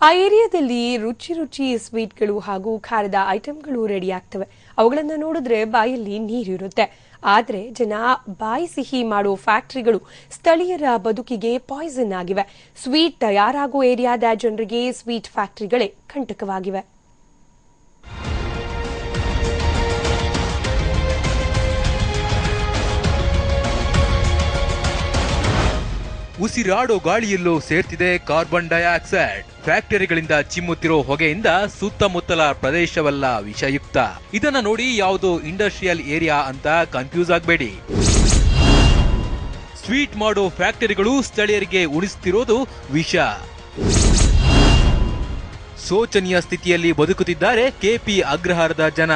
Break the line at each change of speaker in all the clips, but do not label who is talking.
ಆ ಏರಿಯಾದಲ್ಲಿ ರುಚಿ ರುಚಿ ಸ್ವೀಟ್ಗಳು ಹಾಗೂ ಖಾರದ ಐಟಮ್ಗಳು ರೆಡಿ ಆಗ್ತವೆ ಅವುಗಳನ್ನು ನೋಡಿದ್ರೆ ಬಾಯಲ್ಲಿ ನೀರಿರುತ್ತೆ ಆದರೆ ಜನ ಬಾಯಿ ಸಿಹಿ ಮಾಡೋ ಫ್ಯಾಕ್ಟರಿಗಳು ಸ್ಥಳೀಯರ ಬದುಕಿಗೆ ಪಾಯ್ಸನ್ ಆಗಿವೆ. ಸ್ವೀಟ್ ತಯಾರಾಗೋ ಏರಿಯಾದ ಜನರಿಗೆ ಸ್ವೀಟ್ ಫ್ಯಾಕ್ಟರಿಗಳೇ ಕಂಟಕವಾಗಿವೆ.
ಉಸಿರಾಡೋ ಗಾಳಿಯಲ್ಲೂ ಸೇರ್ತಿದೆ ಕಾರ್ಬನ್ ಡೈಆಕ್ಸೈಡ್. ಫ್ಯಾಕ್ಟರಿಗಳಿಂದ ಚಿಮ್ಮುತ್ತಿರೋ ಹೊಗೆಯಿಂದ ಸುತ್ತಮುತ್ತಲ ಪ್ರದೇಶವೆಲ್ಲ ವಿಷಯುಕ್ತ. ಇದನ್ನ ನೋಡಿ ಯಾವುದು ಇಂಡಸ್ಟ್ರಿಯಲ್ ಏರಿಯಾ ಅಂತ ಕನ್ಫ್ಯೂಸ್ ಆಗಬೇಡಿ. ಸ್ವೀಟ್ ಮಾಡೋ ಫ್ಯಾಕ್ಟರಿಗಳು ಸ್ಥಳೀಯರಿಗೆ ಉಣಿಸ್ತಿರೋದು ವಿಷ. ಶೋಚನೀಯ ಸ್ಥಿತಿಯಲ್ಲಿ ಬದುಕುತ್ತಿದ್ದಾರೆ ಕೆಪಿ ಅಗ್ರಹಾರದ ಜನ.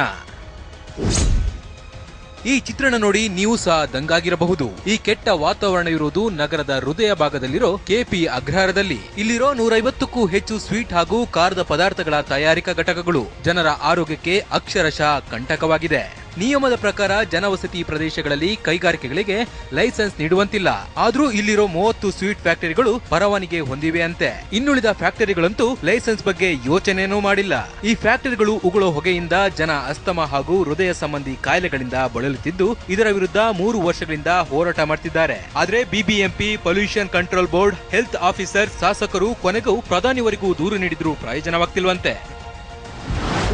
ಈ ಚಿತ್ರಣ ನೋಡಿ ನೀವು ಸಹ ದಂಗಾಗಿರಬಹುದು. ಈ ಕೆಟ್ಟ ವಾತಾವರಣ ಇರುವುದು ನಗರದ ಹೃದಯ ಭಾಗದಲ್ಲಿರೋ ಕೆಪಿ ಅಗ್ರಹಾರದಲ್ಲಿ. ಇಲ್ಲಿರೋ ನೂರೈವತ್ತಕ್ಕೂ ಹೆಚ್ಚು ಸ್ವೀಟ್ ಹಾಗೂ ಖಾರದ ಪದಾರ್ಥಗಳ ತಯಾರಿಕಾ ಘಟಕಗಳು ಜನರ ಆರೋಗ್ಯಕ್ಕೆ ಅಕ್ಷರಶಃ ಕಂಟಕವಾಗಿದೆ. ನಿಯಮದ ಪ್ರಕಾರ ಜನವಸತಿ ಪ್ರದೇಶಗಳಲ್ಲಿ ಕೈಗಾರಿಕೆಗಳಿಗೆ ಲೈಸೆನ್ಸ್ ನೀಡುವಂತಿಲ್ಲ. ಆದ್ರೂ ಇಲ್ಲಿರೋ ಮೂವತ್ತು ಸ್ವೀಟ್ ಫ್ಯಾಕ್ಟರಿಗಳು ಪರವಾನಿಗೆ ಹೊಂದಿವೆ ಅಂತೆ. ಇನ್ನುಳಿದ ಫ್ಯಾಕ್ಟರಿಗಳಂತೂ ಲೈಸೆನ್ಸ್ ಬಗ್ಗೆ ಯೋಚನೆಯೂ ಮಾಡಿಲ್ಲ. ಈ ಫ್ಯಾಕ್ಟರಿಗಳು ಉಗುಳೋ ಹೊಗೆಯಿಂದ ಜನ ಅಸ್ತಮ ಹಾಗೂ ಹೃದಯ ಸಂಬಂಧಿ ಕಾಯಿಲೆಗಳಿಂದ ಬಳಲುತ್ತಿದ್ದು, ಇದರ ವಿರುದ್ಧ ಮೂರು ವರ್ಷಗಳಿಂದ ಹೋರಾಟ ಮಾಡ್ತಿದ್ದಾರೆ. ಆದರೆ BBMP pollution control board health officer ಶಾಸಕರು ಕೊನೆಗೂ ಪ್ರಧಾನಿವರೆಗೂ ದೂರು ನೀಡಿದ್ರೂ ಪ್ರಯೋಜನವಾಗ್ತಿಲ್ವಂತೆ.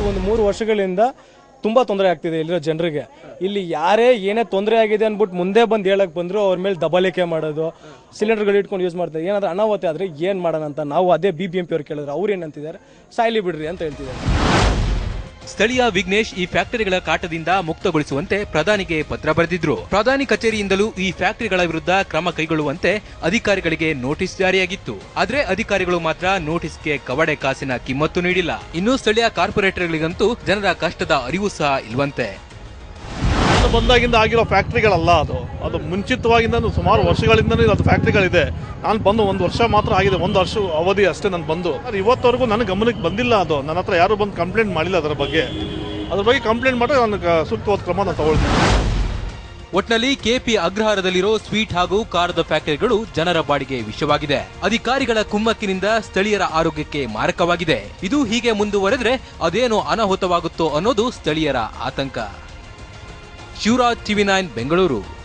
ಒಂದು ಮೂರು ವರ್ಷಗಳಿಂದ ತುಂಬಾ ತೊಂದರೆ ಆಗ್ತಿದೆ ಇಲ್ಲಿರೋ ಜನರಿಗೆ. ಇಲ್ಲಿ ಯಾರೇ ಏನೇ ತೊಂದರೆ ಆಗಿದೆ ಅಂದ್ಬಿಟ್ಟು ಮುಂದೆ ಬಂದು ಹೇಳಕ್ ಬಂದ್ರು ಅವ್ರ ಮೇಲೆ ದಬಲಿಕೆ ಮಾಡೋದು ಸಿಲಿಂಡರ್ಗಳು ಇಟ್ಕೊಂಡು ಯೂಸ್ ಮಾಡ್ತಾರೆ ಏನಾದ್ರೂ ಅನಾಹುತ ಆದ್ರೆ ಏನ್ ಮಾಡೋಣ ಅಂತ ನಾವು ಅದೇ ಬಿ ಬಿ ಎಂ ಪಿ ಅವ್ರು ಕೇಳಿದ್ರು ಅವ್ರು ಏನಂತಿದ್ದಾರೆ ಸಾಯ್ಲಿ ಬಿಡ್ರಿ ಅಂತ ಹೇಳ್ತಿದ್ದಾರೆ.
ಸ್ಥಳೀಯ ವಿಘ್ನೇಶ್ ಈ ಫ್ಯಾಕ್ಟರಿಗಳ ಕಾಟದಿಂದ ಮುಕ್ತಗೊಳಿಸುವಂತೆ ಪ್ರಧಾನಿಗೆ ಪತ್ರ ಬರೆದಿದ್ರು. ಪ್ರಧಾನಿ ಕಚೇರಿಯಿಂದಲೂ ಈ ಫ್ಯಾಕ್ಟರಿಗಳ ವಿರುದ್ಧ ಕ್ರಮ ಕೈಗೊಳ್ಳುವಂತೆ ಅಧಿಕಾರಿಗಳಿಗೆ ನೋಟಿಸ್ ಜಾರಿಯಾಗಿತ್ತು. ಆದ್ರೆ ಅಧಿಕಾರಿಗಳು ಮಾತ್ರ ನೋಟಿಸ್ಗೆ ಕವಡೆ ಕಾಸಿನ ಕಿಮ್ಮತ್ತು ನೀಡಿಲ್ಲ. ಇನ್ನು ಸ್ಥಳೀಯ ಕಾರ್ಪೊರೇಟರ್ಗಳಿಗಂತೂ ಜನರ ಕಷ್ಟದ ಅರಿವು ಸಹ ಇಲ್ವಂತೆ.
ಬಂದಾಗಿಂದ ಆಗಿರೋ ಫ್ಯಾಕ್ಟ್ರಿಗಳಲ್ಲ ಅದು. ಅದು ಮುಂಚಿತವಾಗಿಂದ ಸುಮಾರು ವರ್ಷಗಳಿಂದನೂ ಅದು ಫ್ಯಾಕ್ಟ್ರಿಗಳಿದೆ. ನಾನು ಬಂದು ಒಂದು ವರ್ಷ ಮಾತ್ರ ಆಗಿದೆ, ಒಂದು ವರ್ಷ ಅವಧಿ ಅಷ್ಟೇ ನಾನು ಬಂದು. ಇವತ್ತವರೆಗೂ ನನ್ನ ಗಮನಕ್ಕೆ ಬಂದಿಲ್ಲ ಅದು. ನನ್ನ ಹತ್ರ ಯಾರು ಬಂದು ಕಂಪ್ಲೇಂಟ್ ಮಾಡಿಲ್ಲ ಅದರ ಬಗ್ಗೆ. ಅದ್ರ ಬಗ್ಗೆ ಕಂಪ್ಲೇಂಟ್ ಮಾಡಿ ನಾನು ಸೂಕ್ತವಾದ ಕ್ರಮ ನಾನು ತಗೊಳ್ತೀನಿ.
ಒಟ್ನಲ್ಲಿ ಕೆಪಿ ಅಗ್ರಹಾರದಲ್ಲಿರೋ ಸ್ವೀಟ್ ಹಾಗೂ ಕಾರದ ಫ್ಯಾಕ್ಟರಿಗಳು ಜನರ ಬಾಡಿಗೆ ವಿಷವಾಗಿದೆ. ಅಧಿಕಾರಿಗಳ ಕುಮ್ಮಕ್ಕಿನಿಂದ ಸ್ಥಳೀಯರ ಆರೋಗ್ಯಕ್ಕೆ ಮಾರಕವಾಗಿದೆ. ಇದು ಹೀಗೆ ಮುಂದುವರೆದ್ರೆ ಅದೇನೋ ಅನಾಹುತವಾಗುತ್ತೋ ಅನ್ನೋದು ಸ್ಥಳೀಯರ ಆತಂಕ. Shivraj TV nine Bengaluru.